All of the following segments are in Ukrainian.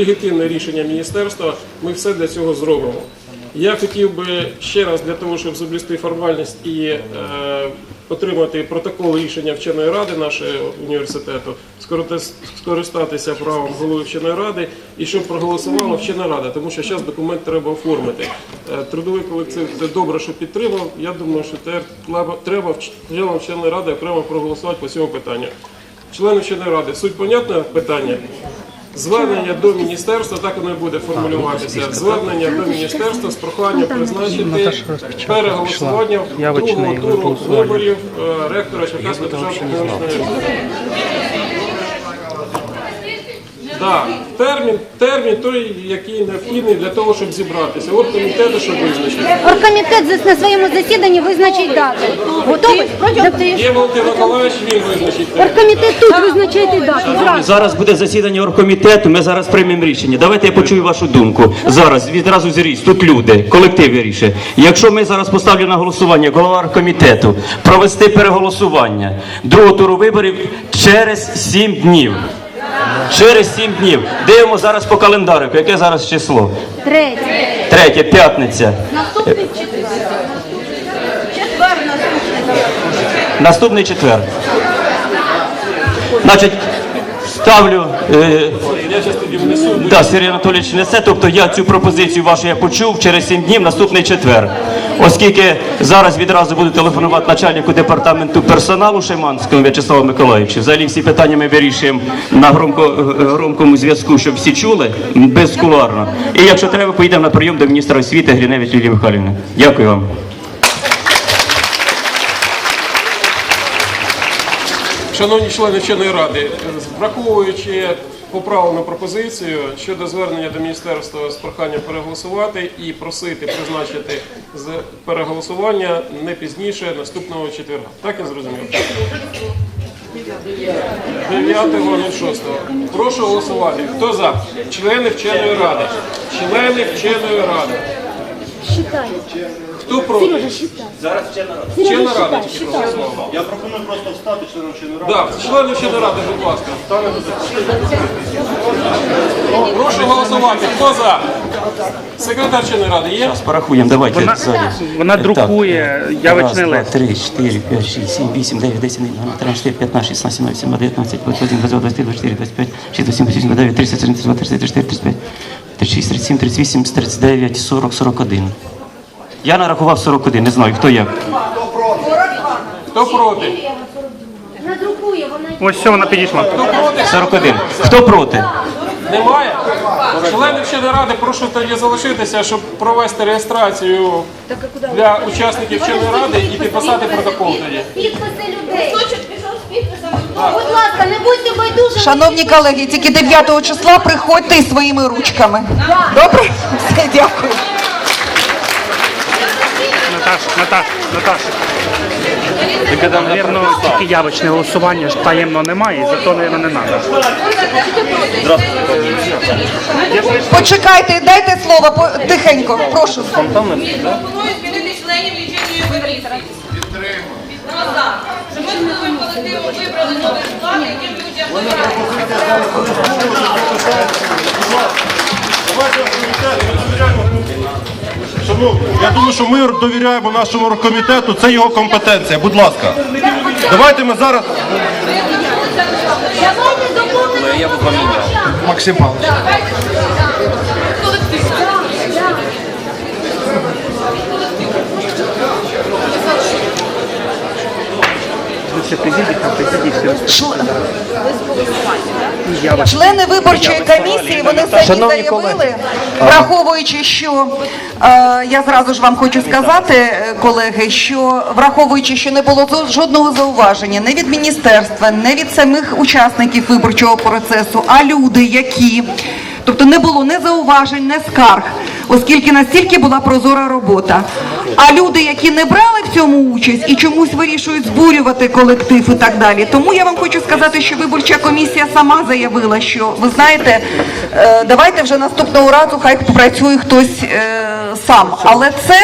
Легітимне рішення міністерства, ми все для цього зробимо. Я хотів би ще раз для того, щоб заблюсти формальність і е, отримати протокол рішення вченої ради нашого університету, скористатися правом голови вченої ради і щоб проголосувала вчена рада, тому що зараз документ треба оформити. Е, трудовий колектив це добре, що підтримав. Я думаю, що тепер треба- членам вченої ради окремо проголосувати по цьому питанню. Члени вченої ради, суть понятна питання? Звернення до міністерства, так воно і буде формулюватися. Звернення до міністерства з проханням призначити переголосування другого туру виборів ректора Черкаської державної Да, термін, термін той, який необхідний для того, щоб зібратися. От комітету, щоб визначити. Оргкомітет зас- на своєму засіданні визначить дату. Готовий? Тобто Є Валентин Миколаївич, він визначить термін. оргкомітет тут визначайте дату. Зразу. Зараз буде засідання оргкомітету, ми зараз приймемо рішення. Давайте я почую вашу думку. Зараз відразу зріс, тут люди, колектив вирішує. Якщо ми зараз поставлю на голосування як голова оргкомітету провести переголосування другого туру виборів через 7 днів. Через 7 днів. Дивимо зараз по календарику, яке зараз число? Третє. Третє, п'ятниця. Наступний четвер. Наступний четвер. Значить, ставлю. Е. Да, Сергій Анатолійович несе, тобто я цю пропозицію вашу я почув через 7 днів наступний четвер. Оскільки зараз відразу буду телефонувати начальнику департаменту персоналу Шиманському В'ячеславу Миколаївичу. Взагалі всі питання ми вирішуємо на громко, громкому зв'язку, щоб всі чули, безкуларно. І якщо треба, поїдемо на прийом до міністра освіти Гриневич Лілії Михайлівни. Дякую вам. Шановні члени вченої ради, враховуючи поправлену пропозицію щодо звернення до міністерства з проханням переголосувати і просити призначити з переголосування не пізніше наступного четверга. Так я зрозумів? 9.06. Прошу голосувати. Хто за? Члени вченої ради. Члени вченої ради. Считай. Хто проти? Сережа, считай. Вчена рада считай, тільки считай. проголосувала. Я пропоную просто встати членом вченої ради. Да, члени вченої ради, будь ласка. Прошу голосувати. Хто за? Секретар вченої ради є? Зараз порахуємо, давайте. Вона, залі. вона Так. друкує явочний Раз, лист. два, три, чотири, п'ять, шість, сім, вісім, дев'ять, десять, одинадцять, тринадцять, чотири, п'ятнадцять, шістнадцять, сімнадцять, сімнадцять, дев'ятнадцять, двадцять один, двадцять два, двадцять три, двадцять чотири, двадцять п'ять, шість, двадцять сім, двадцять вісім, дев'ять, тридцять, тридцять два, тридцять три, тридцять чотири, тридцять п'ять, тридцять шість, тридцять сім, тридцять вісім, тридцять дев'ять, сорок, сорок один. Я нарахував 41, не знаю, хто як. Хто проти? Надрукує, вона Ось все, вона підійшла. 41. Хто проти? Немає? Члени вченої ради, прошу тоді залишитися, щоб провести реєстрацію для учасників вченої ради і підписати протокол тоді. підписи людей. Будь ласка, не будьте байдужими. Шановні колеги, тільки 9 числа приходьте із своїми ручками. Добре? Все, дякую. Наташ, Наташ, Наташа. Навірно, тільки явочне голосування ж таємно немає, і зато, навірно, не треба. Почекайте, дайте слово по- тихенько. Прошу. Пропоную змінити членів лічильної комісії. Хто за? Щоб ми з новим колективом вибрали нових склад, яким будуть Шановні, я думаю, що ми довіряємо нашому оргкомітету, це його компетенція. Будь ласка. Давайте ми зараз. Доповнимо. Максим Павлович. Це президії, там президії все. Члени виборчої комісії вони самі заявили, враховуючи, що е, я зразу ж вам хочу сказати, е, колеги, що враховуючи, що не було зо- жодного зауваження не від міністерства, не від самих учасників виборчого процесу, а люди, які тобто не було не зауважень, не скарг, оскільки настільки була прозора робота. А люди, які не брали в цьому участь і чомусь вирішують збурювати колектив і так далі. Тому я вам хочу сказати, що виборча комісія сама заявила, що ви знаєте, е, давайте вже наступного разу хай попрацює хтось е, сам. Але це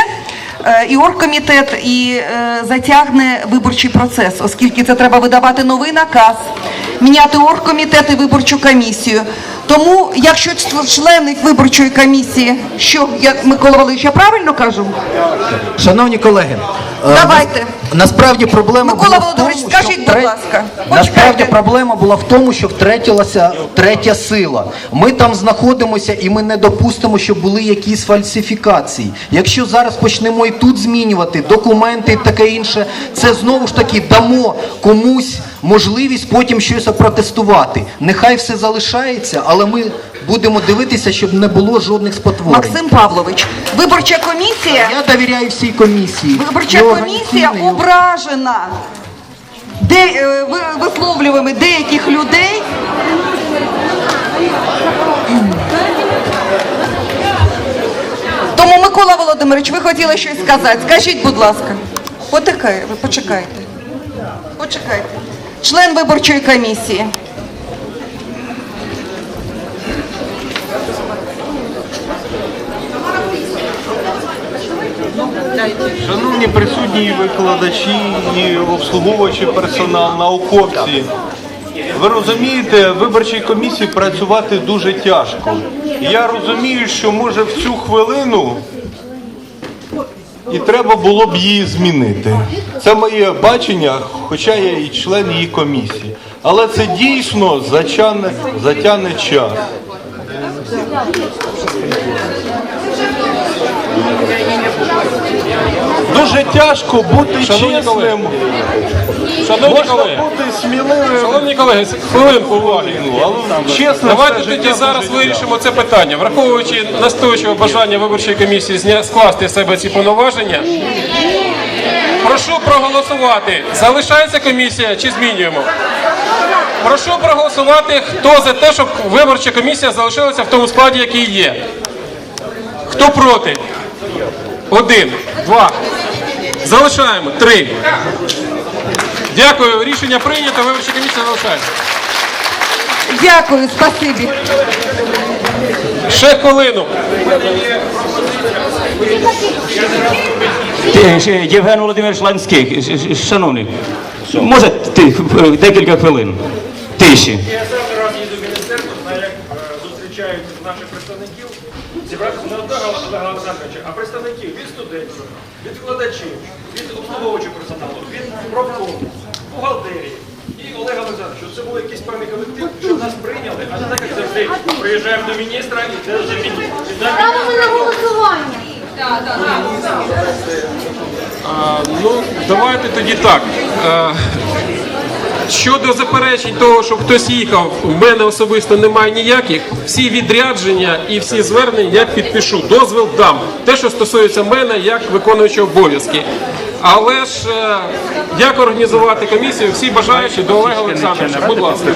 е, і оргкомітет і затягне виборчий процес, оскільки це треба видавати новий наказ, міняти оргкомітет і виборчу комісію. Тому, якщо члени виборчої комісії, що я Микола Валерійович, я правильно кажу? Шановні колеги, е, Давайте. насправді проблема Микола Володимирович, скажіть, будь ласка. Насправді проблема була в тому, що втретілася третя сила. Ми там знаходимося і ми не допустимо, щоб були якісь фальсифікації. Якщо зараз почнемо і тут змінювати документи і таке інше, це знову ж таки дамо комусь можливість потім щось опротестувати. Нехай все залишається, але ми будемо дивитися, щоб не було жодних спотворень. Максим Павлович, виборча комісія. Я довіряю всій комісії. Виборча комісія ображена де, е, деяких людей. Тому, Микола Володимирович, ви хотіли щось сказати. Скажіть, будь ласка. Потикай, ви почекайте. Почекайте. Член виборчої комісії. Шановні присутні викладачі, і обслуговуючий персонал, науковці. Ви розумієте, виборчій комісії працювати дуже тяжко. Я розумію, що може в цю хвилину і треба було б її змінити. Це моє бачення, хоча я і член її комісії. Але це дійсно затягне, затягне час. Дуже тяжко бути Шановні колеги. чесним. Шановні Можна колеги, бути сміливим. шановні колеги, хвилинку уваги. Ну, чесно, Давайте все тоді життя зараз вирішимо це питання, враховуючи настойчиве бажання виборчої комісії зня- скласти з себе ці повноваження. Прошу проголосувати. Залишається комісія чи змінюємо? Прошу проголосувати, хто за те, щоб виборча комісія залишилася в тому складі, який є. Хто проти? Один, два. Залишаємо. Три. Дякую. Рішення прийнято. Виборча комісія залишається. Дякую, спасибі. Ще хвилину. Євген Володимирович Ланський, ш- ш- шановний, може ти, е, декілька хвилин тиші. Я саме раз їду в міністерство, знаю, як е, зустрічають наших представників, зібратися не одного Олега Олександровича, а представників від студентів, від викладачів, від обслуговуючого персоналу, від профкому, бухгалтерії. І Олега Олександровича, це був якийсь певний колектив, щоб нас прийняли, а не так, як завжди. Приїжджаємо до міністра і це вже міністр. Ставимо на голосування. А, ну, давайте тоді так. Е, Щодо заперечень того, що хтось їхав, в мене особисто немає ніяких. Всі відрядження і всі звернення я підпишу. Дозвіл дам. Те, що стосується мене, як виконуючого обов'язки. Але ж е, як організувати комісію, всі бажаючі до Олега Олександровича. Будь ласка.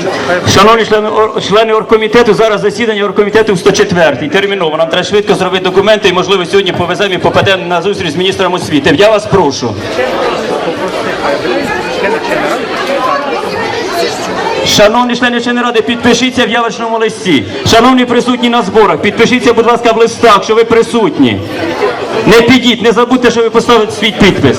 Шановні члени, члени оргкомітету, зараз засідання оргкомітету в 104 терміново. Нам треба швидко зробити документи і, можливо, сьогодні повеземо і попадемо на зустріч з міністром освіти. Я вас прошу. Шановні члени члени ради, підпишіться в явочному листі. Шановні присутні на зборах, підпишіться, будь ласка, в листах, що ви присутні. Не підіть, не забудьте, що ви поставите свій підпис.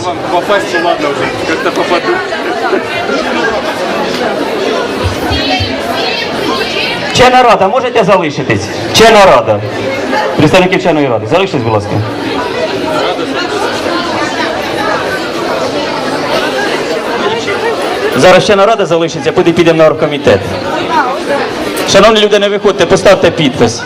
Вчена рада, можете залишитись? Вчена рада. Представники вченої ради, залишитесь, будь ласка. Зараз ще нарада залишиться, куди підемо на оргкомітет. Шановні люди, не виходьте, поставте підпис.